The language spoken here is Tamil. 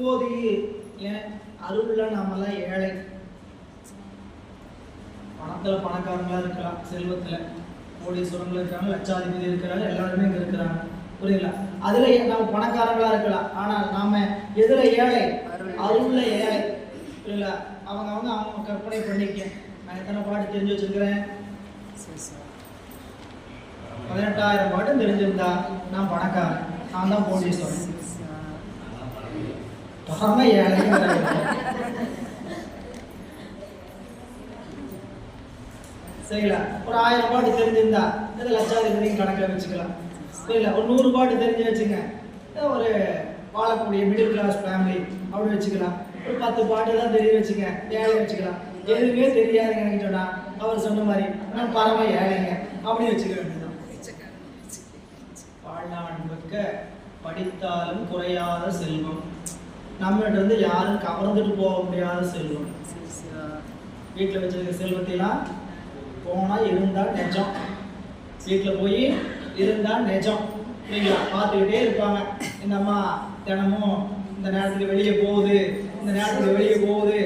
இப்போது ஏன் அருள்ல நாமெல்லாம் ஏழை. பணத்துல பணக்காரங்களா இருக்கலாம் செல்வத்துல. கோடீஸ்வரங்களா இருக்காங்க லட்சாதிபதி இருக்கிறாங்க எல்லாருமே இங்க இருக்கிறாங்க. புரியுங்களா அதுல நம்ம பணக்காரங்களா இருக்கலாம் ஆனால் நாம எதுல ஏழை? அருள். அருள்ல ஏழை. புரியுங்களா அவங்க அவங்க அவங்க கற்பனை பண்ணிக்க. நான் எத்தனை பாட்டு தெரிஞ்சு வச்சிருக்கிறேன்? சரி சார். பதினெட்டாயிரம் பாட்டு தெரிஞ்சிருந்தா நான் பணக்காரன். நான் தான் கோடீஸ்வரன். பரம ஏழைங்கிறாங்க சரிங்களா? ஒரு ஆயிரம் பாட்டு தெரிஞ்சிருந்தா இது லட்சாதிபதியும் கணக்கில் வச்சுக்கலாம். சரிங்களா? ஒரு நூறு பாட்டு தெரிஞ்சு வச்சுங்க. ஒரு வாழக்கூடிய மிடில் கிளாஸ் ஃபேமிலி அப்படி வச்சுக்கலாம். ஒரு பத்து பாட்டு தான் தெரிய வச்சுங்க ஏழை வச்சுக்கலாம். எதுவுமே தெரியாதுங்க எனக்கு சொன்னா. அவர் சொன்ன மாதிரி நான் பரம ஏழைங்க அப்படி வச்சுக்க வேண்டியதுதான். வாழ்நாள் முழுக்க படித்தாலும் குறையாத செல்வம். நம்மகிட்ட இருந்து யாரும் கவர்ந்துட்டு போக முடியாத செல்வம். வீட்டில் வச்சிருக்க செல்வத்தையெல்லாம் போனால் இருந்தால் நெஜம். வீட்டில் போய் இருந்தால் நெஜம். இல்லைங்களா பார்த்துக்கிட்டே இருப்பாங்க. இந்த அம்மா தினமும் இந்த நேரத்துக்கு வெளியே போகுது இந்த நேரத்துக்கு வெளியே போகுது